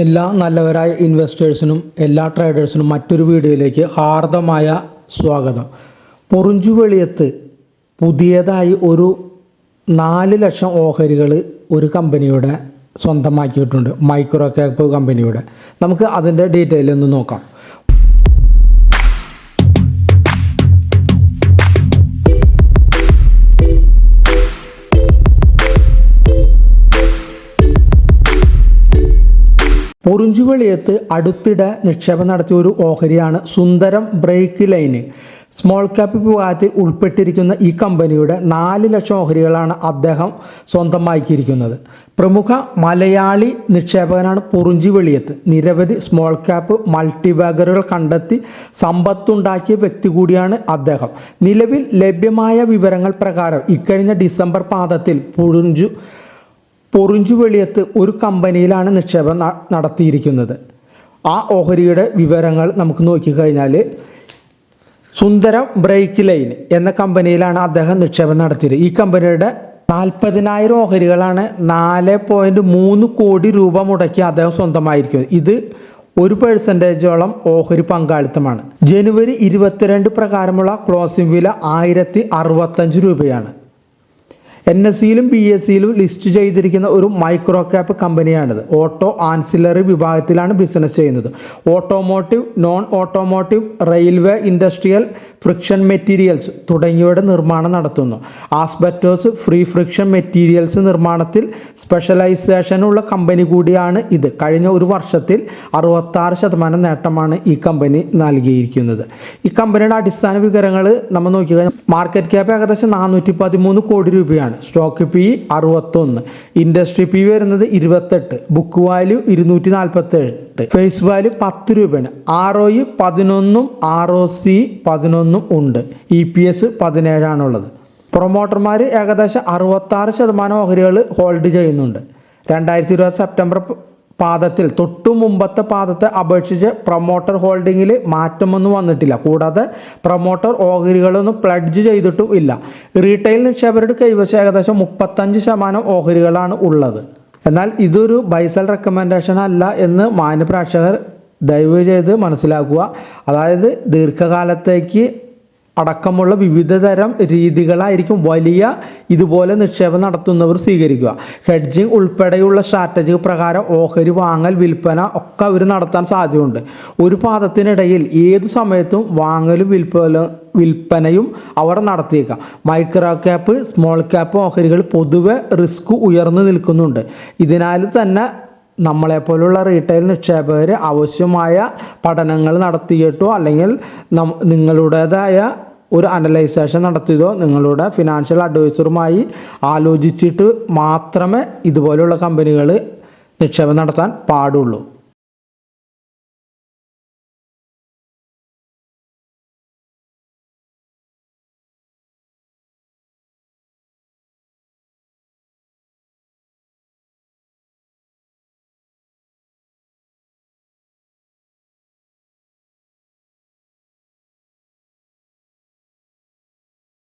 എല്ലാ നല്ലവരായ ഇൻവെസ്റ്റേഴ്സിനും എല്ലാ ട്രേഡേഴ്സിനും മറ്റൊരു വീഡിയോയിലേക്ക് ഹാർദമായ സ്വാഗതം. പൊറുഞ്ചുവെളിയത്ത് പുതിയതായി ഒരു നാല് ലക്ഷം ഓഹരികൾ ഒരു കമ്പനിയുടെ സ്വന്തമാക്കിയിട്ടുണ്ട്. മൈക്രോ ക്യാപ്പ് കമ്പനിയുടെ. നമുക്ക് അതിന്റെ ഡീറ്റെയിൽ ഒന്ന് നോക്കാം. പൊറിഞ്ചുവെളിയത്ത് അടുത്തിടെ നിക്ഷേപം നടത്തിയ ഒരു ഓഹരിയാണ് Sundaram brake line. Small cap വിഭാഗത്തിൽ ഉൾപ്പെട്ടിരിക്കുന്ന ഈ കമ്പനിയുടെ നാല് ലക്ഷം ഓഹരികളാണ് അദ്ദേഹം സ്വന്തമാക്കിയിരിക്കുന്നത് പ്രമുഖ മലയാളി നിക്ഷേപകനാണ് പൊറിഞ്ചി വെളിയത്ത് നിരവധി സ്മോൾ ക്യാപ്പ് മൾട്ടിബാഗറുകൾ കണ്ടെത്തി സമ്പത്തുണ്ടാക്കിയ വ്യക്തി കൂടിയാണ് അദ്ദേഹം. നിലവിൽ ലഭ്യമായ വിവരങ്ങൾ പ്രകാരം ഇക്കഴിഞ്ഞ ഡിസംബർ പാദത്തിൽ പൊറിഞ്ചു പൊറിഞ്ചുവെളിയത്ത് ഒരു കമ്പനിയിലാണ് നിക്ഷേപം നടത്തിയിരിക്കുന്നത്. ആ ഓഹരിയുടെ വിവരങ്ങൾ നമുക്ക് നോക്കിക്കഴിഞ്ഞാൽ സുന്ദരം ബ്രേക്ക് ലൈൻ എന്ന കമ്പനിയിലാണ് അദ്ദേഹം നിക്ഷേപം നടത്തിയത്. ഈ കമ്പനിയുടെ നാൽപ്പതിനായിരം ഓഹരികളാണ് നാല് പോയിന്റ് മൂന്ന് കോടി രൂപ മുടക്കി അദ്ദേഹം സ്വന്തമായിരിക്കുന്നത്. ഇത് ഒരു പെർസെന്റേജോളം ഓഹരി പങ്കാളിത്തമാണ്. ജനുവരി ഇരുപത്തിരണ്ട് പ്രകാരമുള്ള ക്ലോസിംഗ് വില ആയിരത്തി അറുപത്തഞ്ച് രൂപയാണ്. എൻ എസ് സിയിലും പി എസ് സിയിലും ലിസ്റ്റ് ചെയ്തിരിക്കുന്ന ഒരു മൈക്രോ ക്യാപ്പ് കമ്പനിയാണിത് ഓട്ടോ ആൻസിലറി വിഭാഗത്തിലാണ് ബിസിനസ് ചെയ്യുന്നത്. Automotive non automotive railway industrial friction materials തുടങ്ങിയവയുടെ നിർമ്മാണം നടത്തുന്നു. ആസ്ബറ്റോസ് ഫ്രീ ഫ്രിക്ഷൻ മെറ്റീരിയൽസ് നിർമ്മാണത്തിൽ സ്പെഷ്യലൈസേഷനുള്ള കമ്പനി കൂടിയാണ് ഇത്. കഴിഞ്ഞ ഒരു വർഷത്തിൽ അറുപത്താറ് ശതമാനം നേട്ടമാണ് ഈ കമ്പനി നൽകിയിരിക്കുന്നത്. ഈ കമ്പനിയുടെ അടിസ്ഥാന വിവരങ്ങൾ നമ്മൾ നോക്കിക്കഴിഞ്ഞാൽ മാർക്കറ്റ് ക്യാപ്പ് ഏകദേശം നാനൂറ്റി പതിമൂന്ന് കോടി രൂപയാണ്. സ്റ്റോക്ക് പി അറുപത്തൊന്ന്. ഇൻഡസ്ട്രി പി വരുന്നത് ഇരുപത്തെട്ട്. ബുക്ക് വാല്യൂ ഇരുന്നൂറ്റി നാൽപ്പത്തി എട്ട് ഫേസ് വാല്യൂ പത്ത് രൂപയാണ്. ആർ ഒ പതിനൊന്നും ആർ ഒ സി പതിനൊന്നും ഉണ്ട്. ഇ പി എസ് പതിനേഴാണുള്ളത്. പ്രൊമോട്ടർമാർ ഏകദേശം അറുപത്താറ് ശതമാനം ഓഹരികൾ ഹോൾഡ് ചെയ്യുന്നുണ്ട്. രണ്ടായിരത്തി ഇരുപത് സെപ്റ്റംബർ പാദത്തിൽ തൊട്ടു മുമ്പത്തെ പാദത്തെ അപേക്ഷിച്ച് പ്രൊമോട്ടർ ഹോൾഡിങ്ങിൽ മാറ്റമൊന്നും വന്നിട്ടില്ല. കൂടാതെ പ്രൊമോട്ടർ ഓഹരികളൊന്നും പ്ലഡ്ജ് ചെയ്തിട്ടും ഇല്ല. റീറ്റെയിൽ നിക്ഷേപകരുടെ കൈവശം ഏകദേശം മുപ്പത്തഞ്ച് ശതമാനം ഓഹരികളാണ് ഉള്ളത്. എന്നാൽ ഇതൊരു ബൈസൽ റെക്കമെൻഡേഷൻ അല്ല എന്ന് മാന്യപ്രേക്ഷകർ ദയവ് ചെയ്ത് മനസ്സിലാക്കുക. അതായത് ദീർഘകാലത്തേക്ക് അടക്കമുള്ള വിവിധ തരം രീതികളായിരിക്കും വലിയ ഇതുപോലെ നിക്ഷേപം നടത്തുന്നവർ സ്വീകരിക്കുക. ഹെഡ്ജിങ് ഉൾപ്പെടെയുള്ള സ്ട്രാറ്റജി പ്രകാരം ഓഹരി വാങ്ങൽ വിൽപ്പന ഒക്കെ അവർ നടത്താൻ സാധ്യതയുണ്ട്. ഒരു പാദത്തിനിടയിൽ ഏതു സമയത്തും വാങ്ങലും വിൽപ്പന വിൽപ്പനയും അവർ നടത്തിയേക്കാം. മൈക്രോ ക്യാപ്പ് സ്മോൾ ക്യാപ്പ് ഓഹരികൾ പൊതുവെ റിസ്ക് ഉയർന്നു നിൽക്കുന്നുണ്ട്. ഇതിനാൽ തന്നെ നമ്മളെപ്പോലുള്ള റീറ്റെയിൽ നിക്ഷേപകർ ആവശ്യമായ പഠനങ്ങൾ നടത്തിയിട്ടോ അല്ലെങ്കിൽ നിങ്ങളുടേതായ ഒരു അനലൈസേഷൻ നടത്തിയതോ നിങ്ങളുടെ ഫിനാൻഷ്യൽ അഡ്വൈസറുമായി ആലോചിച്ചിട്ട് മാത്രമേ ഇതുപോലെയുള്ള കമ്പനികൾ നിക്ഷേപം നടത്താൻ പാടുള്ളൂ.